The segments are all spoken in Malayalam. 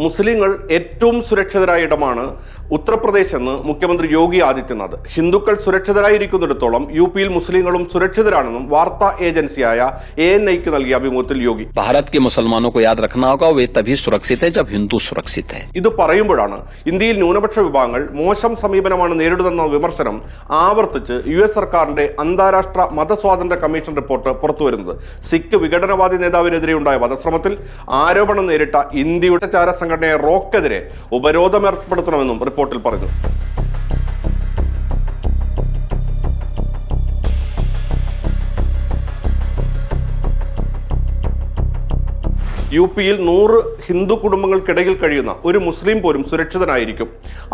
മുസ്ലിങ്ങൾ ഏറ്റവും സുരക്ഷിതരായ ഇടമാണ് ഉത്തർപ്രദേശ് എന്ന് മുഖ്യമന്ത്രി യോഗി ആദിത്യനാഥ്. ഹിന്ദുക്കൾ സുരക്ഷിതരായിരിക്കുന്നിടത്തോളം യു പിയിൽ മുസ്ലിങ്ങളും സുരക്ഷിതരാണെന്നും വാർത്താ ഏജൻസിയായ എ എൻ ഐക്ക് നൽകിയ അഭിമുഖത്തിൽ യോഗി. ഭാരത് മുസൽമാനോ യാദ് തഭി ജബ് ഹിന്ദു സുരക്ഷിത് ഇത് പറയുമ്പോഴാണ് ഇന്ത്യയിൽ ന്യൂനപക്ഷ വിഭാഗങ്ങൾ മോശം സമീപനമാണ് നേരിടുന്ന വിമർശനം ആവർത്തിച്ച് യു എസ് സർക്കാരിന്റെ അന്താരാഷ്ട്ര മതസ്വാതന്ത്ര്യ കമ്മീഷൻ റിപ്പോർട്ട് പുറത്തുവരുന്നത്. സിഖ് വിഘടനവാദി നേതാവിനെതിരെ ഉണ്ടായ വധശ്രമത്തിൽ ആരോപണം നേരിട്ട ഇന്ത്യയുടെ ചാര സംഘടനയെ റോക്കെതിരെ ഉപരോധം ഏർപ്പെടുത്തണമെന്നും റിപ്പോർട്ടിൽ പറഞ്ഞു. യു പിയിൽ നൂറ് ഹിന്ദു കുടുംബങ്ങൾക്കിടയിൽ കഴിയുന്ന ഒരു മുസ്ലിം പോലും സുരക്ഷിതനായിരിക്കും.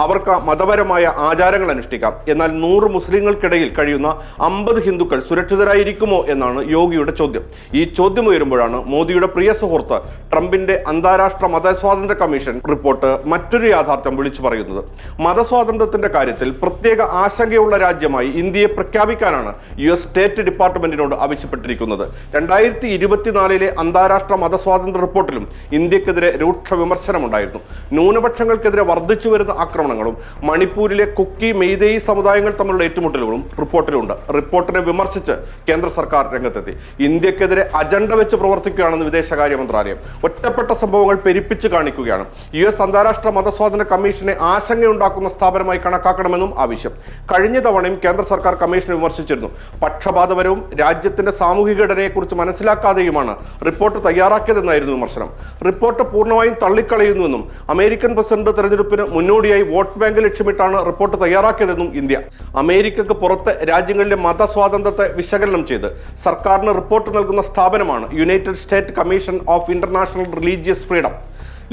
അവർക്ക് മതപരമായ ആചാരങ്ങൾ അനുഷ്ഠിക്കാം. എന്നാൽ നൂറ് മുസ്ലിങ്ങൾക്കിടയിൽ കഴിയുന്ന അമ്പത് ഹിന്ദുക്കൾ സുരക്ഷിതരായിരിക്കുമോ എന്നാണ് യോഗിയുടെ ചോദ്യം. ഈ ചോദ്യം ഉയരുമ്പോഴാണ് മോദിയുടെ പ്രിയ സുഹൃത്ത് ട്രംപിന്റെ അന്താരാഷ്ട്ര മതസ്വാതന്ത്ര്യ കമ്മീഷൻ റിപ്പോർട്ട് മറ്റൊരു യാഥാർത്ഥ്യം വിളിച്ചു പറയുന്നത്. മതസ്വാതന്ത്ര്യത്തിന്റെ കാര്യത്തിൽ പ്രത്യേക ആശങ്കയുള്ള രാജ്യമായി ഇന്ത്യയെ പ്രഖ്യാപിക്കാനാണ് യു എസ് സ്റ്റേറ്റ് ഡിപ്പാർട്ട്മെന്റിനോട് ആവശ്യപ്പെട്ടിരിക്കുന്നത്. രണ്ടായിരത്തി ഇരുപത്തിനാലിലെ അന്താരാഷ്ട്ര മതസ്വാതന്ത്ര്യ റിപ്പോർട്ടിലും ഇന്ത്യക്കെതിരെ രൂക്ഷ വിമർശനമുണ്ടായിരുന്നു. ന്യൂനപക്ഷങ്ങൾക്കെതിരെ വർദ്ധിച്ചു വരുന്ന ആക്രമണങ്ങളും മണിപ്പൂരിലെ കുക്കി മെയ്തേയി സമുദായങ്ങൾ തമ്മിലുള്ള ഏറ്റുമുട്ടലുകളും റിപ്പോർട്ടിലുണ്ട്. റിപ്പോർട്ടിനെ വിമർശിച്ച് കേന്ദ്ര സർക്കാർ രംഗത്തെത്തി. ഇന്ത്യക്കെതിരെ അജണ്ട വെച്ച് പ്രവർത്തിക്കുകയാണെന്ന് വിദേശകാര്യ മന്ത്രാലയം ഒറ്റപ്പെട്ട സംഭവങ്ങൾ പെരിപ്പിച്ച് കാണിക്കുകയാണ്. യു എസ് അന്താരാഷ്ട്ര മതസ്വാതന്ത്ര്യ കമ്മീഷനെ ആശങ്കയുണ്ടാക്കുന്ന സ്ഥാപനമായി കണക്കാക്കണമെന്നും ആവശ്യം. കഴിഞ്ഞ തവണയും കേന്ദ്ര സർക്കാർ കമ്മീഷനെ വിമർശിച്ചിരുന്നു. പക്ഷപാതപരവും രാജ്യത്തിന്റെ സാമൂഹിക ഘടനയെക്കുറിച്ച് മനസ്സിലാക്കാതെയുമാണ് റിപ്പോർട്ട് തയ്യാറാക്കിയതെന്നായിരുന്നു വിമർശനം. റിപ്പോർട്ട് പൂർണമായും തള്ളിക്കളയുന്നുവെന്നും അമേരിക്കൻ പ്രസിഡന്റ് തെരഞ്ഞെടുപ്പിന് മുന്നോടിയായി വോട്ട് ബാങ്ക് ലക്ഷ്യമിട്ടാണ് റിപ്പോർട്ട് തയ്യാറാക്കിയതെന്നും ഇന്ത്യ. അമേരിക്കക്ക് പുറത്ത് രാജ്യങ്ങളിലെ മതസ്വാതന്ത്ര്യത്തെ വിശകലനം ചെയ്ത് സർക്കാരിന് റിപ്പോർട്ട് നൽകുന്ന സ്ഥാപനമാണ് United State Commission of International Religious Freedom.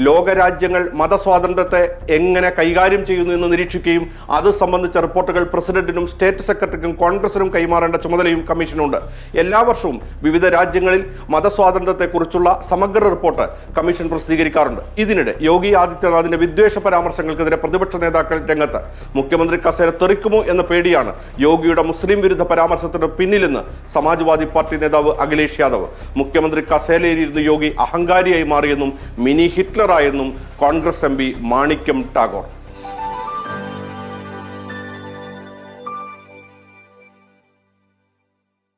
ലോകരാജ്യങ്ങൾ മതസ്വാതന്ത്ര്യത്തെ എങ്ങനെ കൈകാര്യം ചെയ്യുന്നു എന്ന് നിരീക്ഷിക്കുകയും അത് സംബന്ധിച്ച റിപ്പോർട്ടുകൾ പ്രസിഡന്റിനും സ്റ്റേറ്റ് സെക്രട്ടറിക്കും കോൺഗ്രസിനും കൈമാറേണ്ട ചുമതലയും കമ്മീഷനുണ്ട്. എല്ലാ വർഷവും വിവിധ രാജ്യങ്ങളിൽ മതസ്വാതന്ത്ര്യത്തെക്കുറിച്ചുള്ള സമഗ്ര റിപ്പോർട്ട് കമ്മീഷൻ പ്രസിദ്ധീകരിക്കാറുണ്ട്. ഇതിനിടെ യോഗി ആദിത്യനാഥിന്റെ വിദ്വേഷ പരാമർശങ്ങൾക്കെതിരെ പ്രതിപക്ഷ നേതാക്കൾ രംഗത്ത്. മുഖ്യമന്ത്രി കസേര തെറിക്കുമോ എന്ന പേടിയാണ് യോഗിയുടെ മുസ്ലിം വിരുദ്ധ പരാമർശത്തിന് പിന്നിലെന്ന് സമാജ്വാദി പാർട്ടി നേതാവ് അഖിലേഷ് യാദവ്. മുഖ്യമന്ത്രി കസേലയിലിരുന്ന് യോഗി അഹങ്കാരിയായി മാറിയെന്നും മിനി ഹിറ്റ്ലറായെന്നും കോൺഗ്രസ് എം പി മാണിക്യം ടാഗോർ.